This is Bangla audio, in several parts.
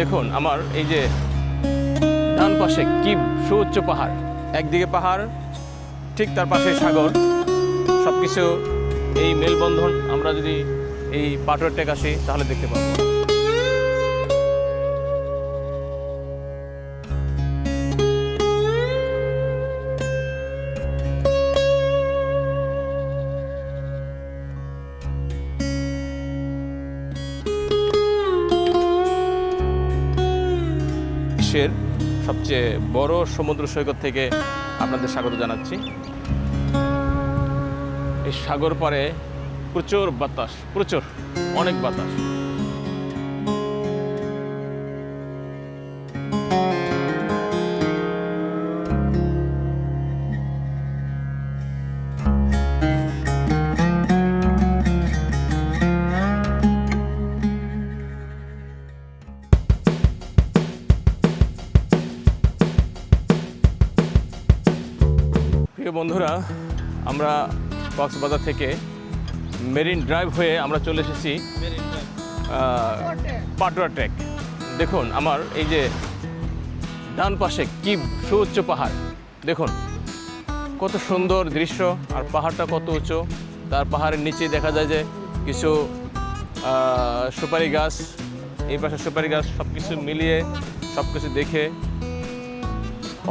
দেখুন, আমার এই যে ডান পাশে কি সুউচ্চ পাহাড়। একদিকে পাহাড়, ঠিক তার পাশে সাগর। সব কিছু এই মেলবন্ধন, আমরা যদি এই পাটোয়ার টেক আসি, তাহলে দেখতে পাবো। বিশ্বের সবচেয়ে বড় সমুদ্র সৈকত থেকে আপনাদের স্বাগত জানাচ্ছি। এই সাগর পারে প্রচুর বাতাস, প্রচুর, অনেক বাতাস। বন্ধুরা, আমরা কক্সবাজার থেকে মেরিন ড্রাইভ হয়ে আমরা চলে এসেছি পাটোয়া ট্রেক। দেখুন, আমার এই যে ডান পাশে কি সুউচ্চ পাহাড়। দেখুন, কত সুন্দর দৃশ্য, আর পাহাড়টা কত উঁচু। তার পাহাড়ের নিচে দেখা যায় যে কিছু সুপারি গাছ, এই পাশে সুপারি গাছ সব কিছু মিলিয়ে সব কিছু দেখে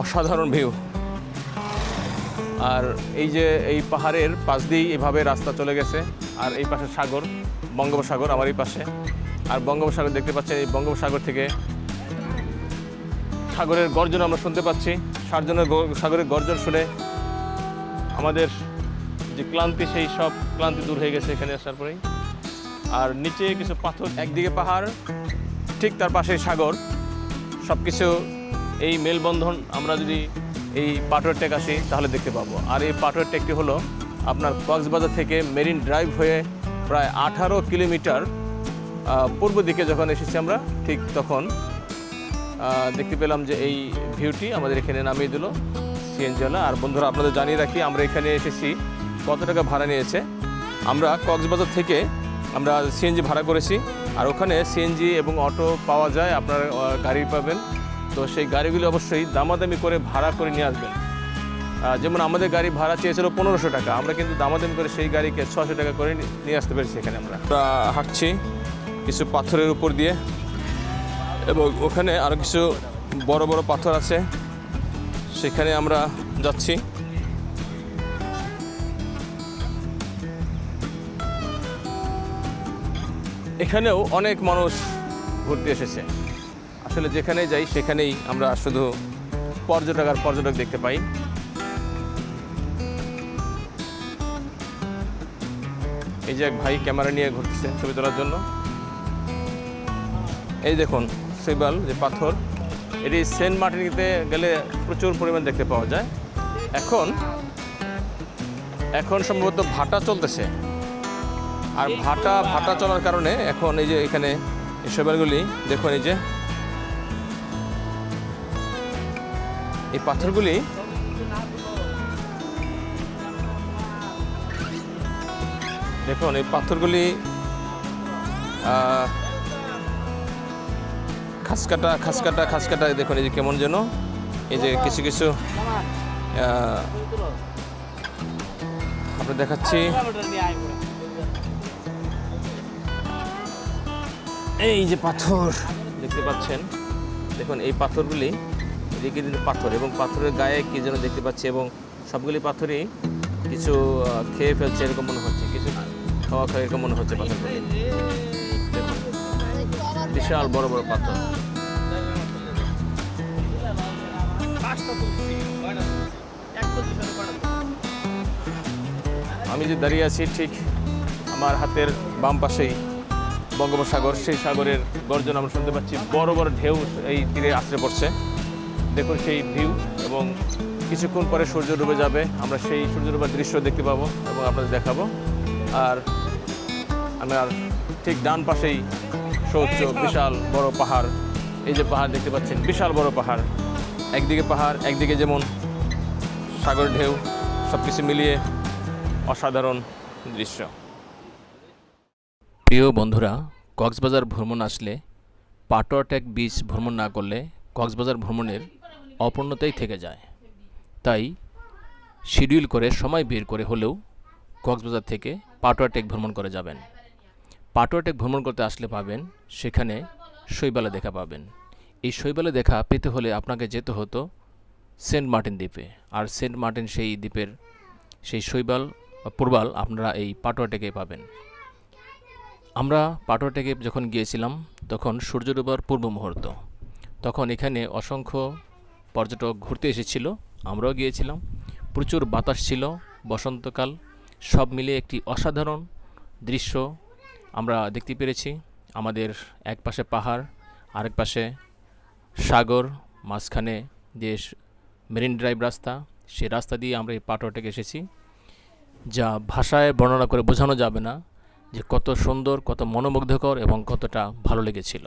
অসাধারণ ভিউ আর এই যে এই পাহাড়ের পাশ দিয়েই এভাবে রাস্তা চলে গেছে। আর এই পাশে সাগর, বঙ্গোপসাগর আমার এই পাশে। আর বঙ্গোপসাগর দেখতে পাচ্ছেন, এই বঙ্গোপসাগর থেকে সাগরের গর্জন আমরা শুনতে পাচ্ছি। সার্জনের সাগরের গর্জন শুনে আমাদের যে ক্লান্তি, সেই সব ক্লান্তি দূর হয়ে গেছে এখানে আসার পরেই। আর নিচে কিছু পাথর, একদিকে পাহাড়, ঠিক তার পাশে সাগর। সব কিছু এই মেলবন্ধন আমরা যদি এই পাটোয়ার টেক আসি তাহলে দেখতে পাবো। আর এই পাটোয়ার টেকটি হলো আপনার কক্সবাজার থেকে মেরিন ড্রাইভ হয়ে প্রায় আঠারো কিলোমিটার পূর্ব দিকে যখন এসেছি আমরা, ঠিক তখন দেখতে পেলাম যে এই ভিউটি আমাদের এখানে নামিয়ে দিল সিএনজিওয়ালা আর বন্ধুরা, আপনাদের জানিয়ে রাখি, আমরা এখানে এসেছি, কত টাকা ভাড়া নিয়েছে? আমরা কক্সবাজার থেকে আমরা সিএনজি ভাড়া করেছি, আর ওখানে সিএনজি এবং অটো পাওয়া যায়, আপনারা গাড়ি পাবেন। তো সেই গাড়িগুলি অবশ্যই দামাদামি করে ভাড়া করে নিয়ে আসবেন। যেমন আমাদের গাড়ি ভাড়া চেয়েছিল পনেরোশো টাকা, আমরা কিন্তু দামাদামি করে সেই গাড়িকে ছশো টাকা করে নিয়ে আসতে পেরেছি এখানে আমরা। হাঁটছি কিছু পাথরের উপর দিয়ে এবং ওখানে আরও কিছু বড় বড় পাথর আছে। সেখানে আমরা যাচ্ছি। এখানেও অনেক মানুষ ঘুরতে এসেছে। আসলে যেখানে যাই, সেখানেই আমরা শুধু পর্যটক আর পর্যটক দেখতে পাই। এই যে এক ভাই ক্যামেরা নিয়ে ঘুরতেছে ছবি তোলার জন্য। এই দেখুন, শৈবাল, যে পাথর, এটি সেন্ট মার্টিনিতে গেলে প্রচুর পরিমাণ দেখতে পাওয়া যায়। এখন এখন সম্ভবত ভাটা চলতেছে। আর ভাটা ভাটা চলার কারণে এখন এই যে এখানে এই শৈবালগুলি, দেখুন এই যে এই পাথরগুলি দেখুন এই পাথরগুলি খাসকাটা খাসকাটা খাসকাটা দেখুন এই যে কেমন যেন এই যে কিছু কিছু আহ, আপনার দেখাচ্ছি। এই যে পাথর দেখতে পাচ্ছেন দেখুন এই পাথরগুলি এদিকে কিন্তু পাথর এবং পাথরের গায়ে কি যেন দেখতে পাচ্ছি এবং সবগুলি পাথরই কিছু খেয়ে ফেলছে এরকম মনে হচ্ছে, কিছু খাওয়া খাওয়া এরকম মনে হচ্ছে পাথর বিশাল বড় বড় পাথর। আমি যে দাঁড়িয়ে আছি ঠিক আমার হাতের বাম পাশেই বঙ্গোপসাগর, সেই সাগরের গর্জন আমরা শুনতে পাচ্ছি। বড় বড় ঢেউ এই তীরে আশ্রে পড়ছে। দেখুন সেই ভিউ এবং কিছুক্ষণ পরে সূর্য ডুবে যাবে। আমরা সেই সূর্য ডুবার দৃশ্য দেখতে পাবো এবং আপনাদের দেখাবো। আর আমার ঠিক ডান পাশেই সৌচ্চ বিশাল বড় পাহাড়। এই যে পাহাড় দেখতে পাচ্ছেন, বিশাল বড় পাহাড়। একদিকে পাহাড়, একদিকে যেমন সাগর ঢেউ সব কিছু মিলিয়ে অসাধারণ দৃশ্য। প্রিয় বন্ধুরা, কক্সবাজার ভ্রমণ আসলে পাটোয়াটেক বিচ ভ্রমণ না করলে কক্সবাজার ভ্রমণের অপূর্ণতাই থেকে যায়। তাই শিডিউল করে সময় বের করে হলেও কক্সবাজার থেকে পাটোয়া পাটোয়াটেক ভ্রমণ করে যাবেন। পাটোয়া পাটোয়াটেক ভ্রমণ করতে আসলে পাবেন, সেখানে শৈবালে দেখা পাবেন। এই শৈবালে দেখা পেতে হলে আপনাকে যেতে হতো সেন্ট মার্টিন দ্বীপে। আর সেন্ট মার্টিন সেই দ্বীপের, সেই শৈবাল বা পূর্বাল আপনারা এই পাটোয়া পাটোয়াটেকে পাবেন। আমরা পাটোয়া পাটোয়াটেকে যখন গিয়েছিলাম, তখন সূর্য ডোবার পূর্ব মুহূর্ত। তখন এখানে অসংখ্য পর্যটক ঘুরতে এসেছিল, আমরাও গিয়েছিলাম। প্রচুর বাতাস ছিল, বসন্তকাল, সব মিলিয়ে একটি অসাধারণ দৃশ্য আমরা দেখতে পেরেছি। আমাদের এক পাশে পাহাড়, আরেক পাশে সাগর, মাঝখানে যে মেরিন ড্রাইভ রাস্তা সেই রাস্তা দিয়ে আমরা এই পাটোয়াটেকে এসেছি, যা ভাষায় বর্ণনা করে বোঝানো যাবে না যে কত সুন্দর, কত মনোমুগ্ধকর এবং কতটা ভালো লেগেছিল।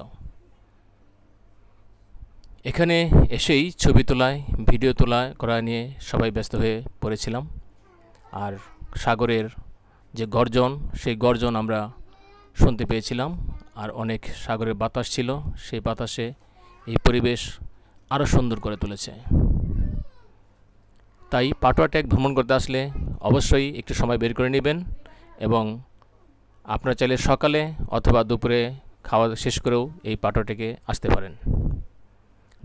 এখানে এসেই ছবি তোলায়, ভিডিও তোলা করা নিয়ে সবাই ব্যস্ত হয়ে পড়েছিলাম। আর সাগরের যে গর্জন, সেই গর্জন আমরা শুনতে পেয়েছিলাম। আর অনেক সাগরের বাতাস ছিল, সেই বাতাসে এই পরিবেশ আরও সুন্দর করে তুলেছে। তাই পাটোয়াটেক ভ্রমণ করতে আসলে অবশ্যই একটু সময় বের করে নেবেন এবং আপনারা চাইলে সকালে অথবা দুপুরে খাওয়া শেষ করেও এই পাটোয়াটেকে আসতে পারেন।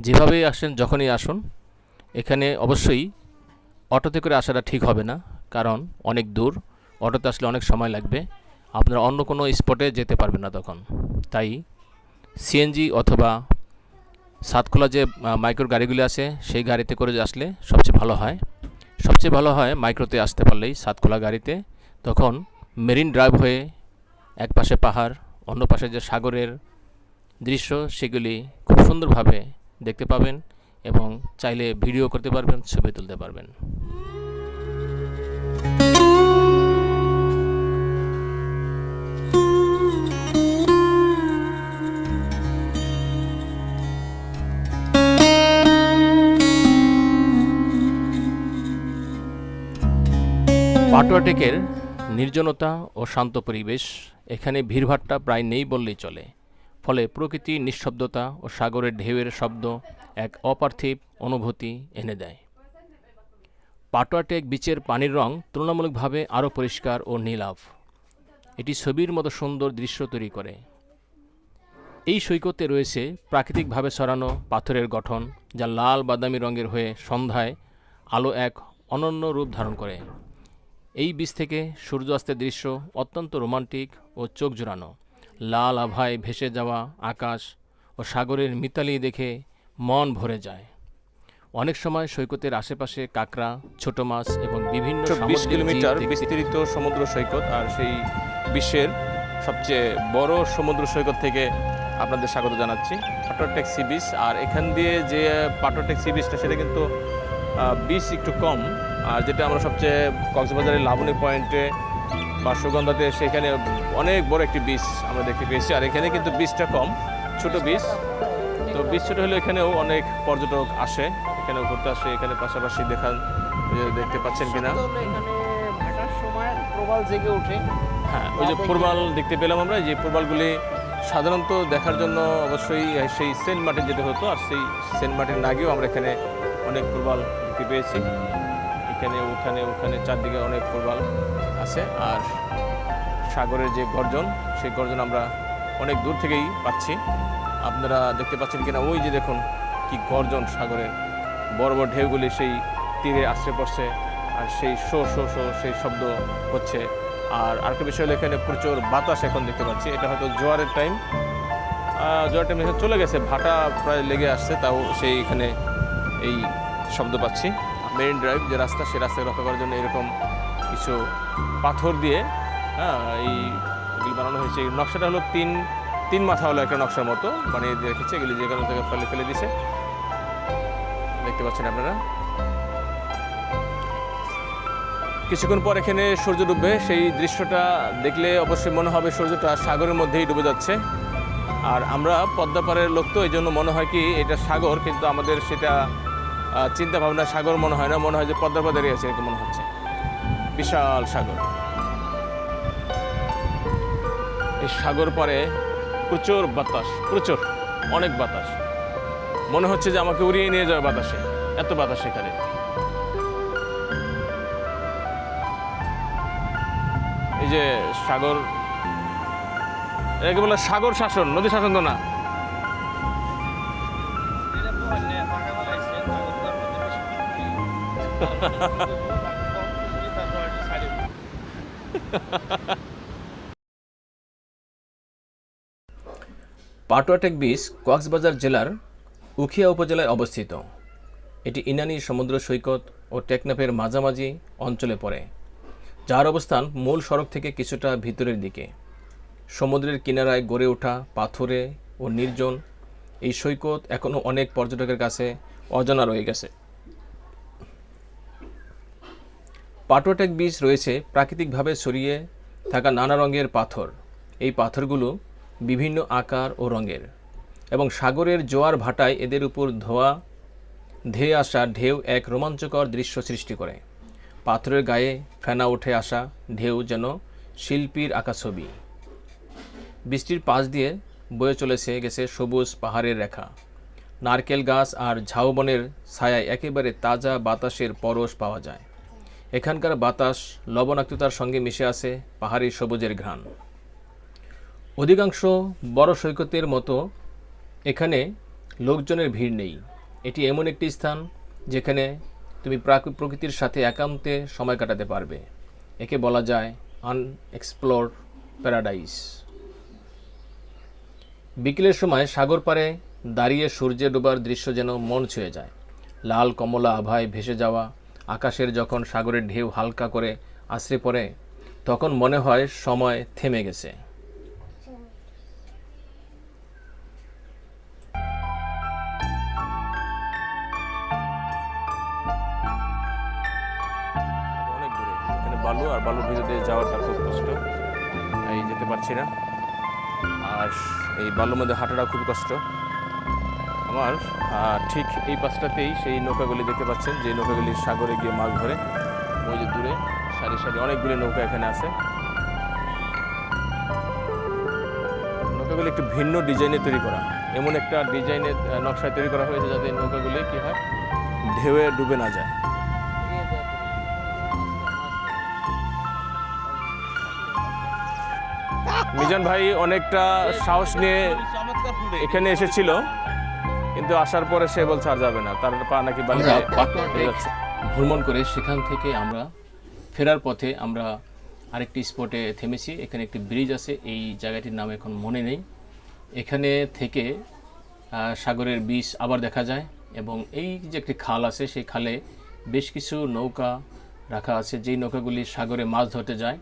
যেভাবেই আসেন, যখনই আসুন, এখানে অবশ্যই অটোতে করে আসাটা ঠিক হবে না, কারণ অনেক দূর, অটোতে আসলে অনেক সময় লাগবে। আপনারা অন্য কোনো স্পটে যেতে পারবেন না তখন। তাই সিএনজি অথবা সাতখোলা যে মাইক্রোর গাড়িগুলি আছে, সেই গাড়িতে করে আসলে সবচেয়ে ভালো হয়। সবচেয়ে ভালো হয় মাইক্রোতে আসতে পারলেই সাতখোলা গাড়িতে। তখন মেরিন ড্রাইভ হয়ে এক পাশে পাহাড়, অন্য পাশে যে সাগরের দৃশ্য, সেগুলি খুব সুন্দরভাবে দেখতে পাবেন এবং চাইলে ভিডিও করতে পারবেন, ছবি তুলতে পারবেন। পাটুয়াটেকের নির্জনতা ও শান্ত পরিবেশ, এখানে ভিড়ভাট্টা প্রায় নেই বললেই চলে। ফলে প্রকৃতি নিঃশব্দতা ও সাগরের ঢেউয়ের শব্দ এক অপার্থিব অনুভূতি এনে দেয়। পাটোয়াটেক বিচের পানির রং তুলনামূলকভাবে আরও পরিষ্কার ও নীলাভ। এটি ছবির মতো সুন্দর দৃশ্য তৈরি করে। এই সৈকতে রয়েছে প্রাকৃতিকভাবে সরানো পাথরের গঠন, যা লাল বাদামি রঙের হয়ে সন্ধ্যায় আলো এক অনন্য রূপ ধারণ করে। এই বীজ থেকে সূর্যাস্তের দৃশ্য অত্যন্ত রোমান্টিক ও চোখ জোড়ানো লাল আভায় ভেসে যাওয়া আকাশ ও সাগরের মিতালি দেখে মন ভরে যায়। অনেক সময় সৈকতের আশেপাশে কাঁকড়া ছোট মাছ এবং বিভিন্ন বিশ কিলোমিটার বিস্তৃত সমুদ্র সৈকত আর সেই বিশ্বের সবচেয়ে বড় সমুদ্র সৈকত থেকে আপনাদের স্বাগত জানাচ্ছি পাটোটেক সি বিচ আর এখান দিয়ে যে পাটোটেক সি বিচটা সেটা কিন্তু বিচ একটু কম। আর যেটা আমরা সবচেয়ে কক্সবাজারের লাবণী পয়েন্টে বা সুগন্ধাতে সেখানে অনেক বড় একটি বিচ আমরা দেখতে পেয়েছি। আর এখানে কিন্তু বিচটা কম ছোট বিচ তো বিচ ছোট হলে এখানেও অনেক পর্যটক আসে এখানেও ঘুরতে আসে এখানে পাশাপাশি দেখান দেখতে পাচ্ছেন কিনা? এখানে ভাটার সময় প্রবাল জেগে ওঠে। হ্যাঁ ওই যে প্রবাল দেখতে পেলাম আমরা যে প্রবালগুলি সাধারণত দেখার জন্য অবশ্যই সেই সেন্ট মার্টিন যেতে হতো আর সেই সেন্ট মার্টিন না গিয়েও আমরা এখানে অনেক প্রবাল দেখতে পেয়েছি। এখানে ওখানে ওখানে চারদিকে অনেক প্রবাল। আছে। আর সাগরের যে গর্জন, সেই গর্জন আমরা অনেক দূর থেকেই পাচ্ছি। আপনারা দেখতে পাচ্ছেন কিনা, ওই যে দেখুন কি গর্জন সাগরের। বড় বড় ঢেউগুলি সেই তীরে আশ্রে পড়ছে আর সেই শো শো শো, সেই শব্দ হচ্ছে। আর আরেকটা বিষয় হলো এখানে প্রচুর বাতাস এখন দেখতে পাচ্ছি। এটা হয়তো জোয়ারের টাইম জোয়ার টাইম চলে গেছে, ভাটা প্রায় লেগে আসছে, তাও সেই এখানে এই শব্দ পাচ্ছি। মেরিন ড্রাইভ যে রাস্তা, সেই রাস্তায় রক্ষা করার জন্য এরকম কিছু পাথর দিয়ে হ্যাঁ এই এগুলি বানানো হয়েছে। এই নকশাটা হলো তিন তিন মাথা হলো একটা নকশার মতো বানিয়ে রেখেছে। এগুলি যেখানে থেকে ফেলে ফেলে দিছে দেখতে পাচ্ছেন আপনারা। কিছুক্ষণ পর এখানে সূর্য ডুববে। সেই দৃশ্যটা দেখলে অবশ্যই মনে হবে সূর্যটা সাগরের মধ্যেই ডুবে যাচ্ছে। আর আমরা পদ্মাপাড়ের লোক তো এই জন্য মনে হয় কি এটা সাগর, কিন্তু আমাদের সেটা চিন্তা ভাবনা সাগর মনে হয় না। মনে হয় যে পদ্মার দাঁড়িয়ে আছে, এরকম মনে হচ্ছে। বিশাল সাগর। এই সাগর পরে প্রচুর বাতাস প্রচুর অনেক বাতাস। মনে হচ্ছে যে আমাকে উড়িয়ে নিয়ে যাবে বাতাসে এত বাতাস এখানে। এই যে সাগর এটাকে বলে সাগর শাসন নদী শাসন তো না। পাটুয়াটেক বিচ কক্সবাজার জেলার উখিয়া উপজেলায় অবস্থিত। এটি ইনানি সমুদ্র সৈকত ও টেকনাফের মাঝামাঝি অঞ্চলে পড়ে, যার অবস্থান মূল সড়ক থেকে কিছুটা ভিতরের দিকে। সমুদ্রের কিনারায় গড়ে ওঠা পাথরে ও নির্জন এই সৈকত এখনও অনেক পর্যটকের কাছে অজানা রয়ে গেছে। পাটুয়াটেক বীজ রয়েছে প্রাকৃতিকভাবে ছড়িয়ে থাকা নানা রঙের পাথর। এই পাথরগুলো বিভিন্ন আকার ও রঙের এবং সাগরের জোয়ার ভাটায় এদের উপর ধোয়া, ধেয়ে আসা ঢেউ এক রোমাঞ্চকর দৃশ্য সৃষ্টি করে। পাথরের গায়ে ফেনা উঠে আসা ঢেউ যেন শিল্পীর আঁকা ছবি বৃষ্টির পাশ দিয়ে বয়ে চলেছে গেছে সবুজ পাহাড়ের রেখা। নারকেল গাছ আর ঝাউবনের ছায়ায় একেবারে তাজা বাতাসের পরশ পাওয়া যায়। এখানকার বাতাস লবণাক্ততার সঙ্গে মিশে আছে পাহাড়ি সবুজের ঘ্রাণ। অধিকাংশ বড় সৈকতের মতো এখানে লোকজনের ভিড় নেই। এটি এমন একটি স্থান যেখানে তুমি প্রাক- প্রকৃতির সাথে একান্তে সময় কাটাতে পারবে। একে বলা যায় আনএক্সপ্লোর প্যারাডাইস। বিকেলের সময় সাগর পাড়ে দাঁড়িয়ে সূর্যে ডোবার দৃশ্য যেন মন ছুঁয়ে যায়। লাল কমলা আভায় ভেসে যাওয়া আকাশের যখন সাগরের ঢেউ হালকা করে আশ্রে পড়ে, তখন মনে হয় সময় থেমে গেছে। বালু আর বালুর ভিতর যাওয়াটা খুব কষ্ট। এই যেতে পারছি না। আর এই বালুর মধ্যে হাঁটাটা খুব কষ্ট। আমার ঠিক এই পাশটাতেই সেই নৌকাগুলি দেখতে পাচ্ছেন, যে নৌকাগুলি সাগরে গিয়ে মাছ ধরে ওই যে দূরে সারি সারি অনেকগুলি নৌকা এখানে আছে। নৌকাগুলি একটু ভিন্ন ডিজাইনে তৈরি করা। এমন একটা ডিজাইনের নকশায় তৈরি করা হয়েছে যাতে নৌকাগুলি কী হয়, ঢেউয়ে ডুবে না যায়। মিজান ভাই অনেকটা সাহস নিয়ে এখানে এসেছিল। কিন্তু আসার পরে সে বলছে আর যাবে না। তার পা নাকি। ভ্রমণ করে সেখান থেকে আমরা ফেরার পথে আমরা আরেকটি স্পটে থেমেছি। এখানে একটি ব্রিজ আছে। এই জায়গাটির নাম এখন মনে নেই। এখানে থেকে সাগরের বীজ আবার দেখা যায় এবং এই যে একটি খাল আছে সেই খালে বেশ কিছু নৌকা রাখা আছে। যেই নৌকাগুলি সাগরে মাছ ধরতে যায়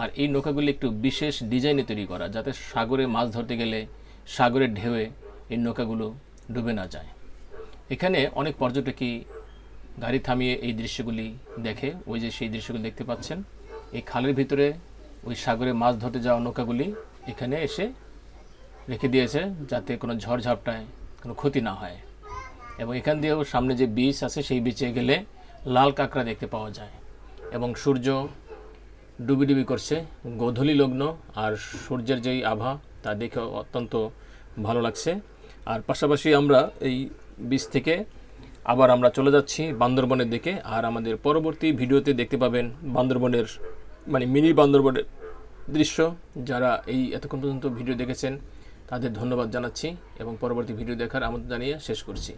আর এই নৌকাগুলি একটু বিশেষ ডিজাইনে তৈরি করা যাতে সাগরে মাছ ধরতে গেলে সাগরের ঢেউয়ে এই নৌকাগুলো ডুবে না যায়। এখানে অনেক পর্যটকই গাড়ি থামিয়ে এই দৃশ্যগুলি দেখে, ওই যে সেই দৃশ্যগুলি দেখতে পাচ্ছেন, এই খালের ভিতরে ওই সাগরে মাছ ধরতে যাওয়া নৌকাগুলি এখানে এসে রেখে দিয়েছে যাতে কোনো ঝড়ঝাপটায় কোনো ক্ষতি না হয়। এবং এখান দিয়েও সামনে যে বীচ আছে, সেই বিচে গেলে লাল কাঁকড়া দেখতে পাওয়া যায় এবং সূর্য ডুবি ডুবি করছে, গোধূলি লগ্ন আর সূর্যের যেই আভা, তা দেখে অত্যন্ত ভালো লাগছে। আর পাশাপাশি আমরা এই বীচ থেকে আবার আমরা চলে যাচ্ছি বান্দরবনের দিকে। আর আমাদের পরবর্তী ভিডিওতে দেখতে পাবেন বান্দরবনের মানে মিনি বান্দরবনের দৃশ্য। যারা এই এতক্ষণ পর্যন্ত ভিডিও দেখেছেন, তাদের ধন্যবাদ জানাচ্ছি এবং পরবর্তী ভিডিও দেখার আমন্ত্রণ জানিয়ে শেষ করছি।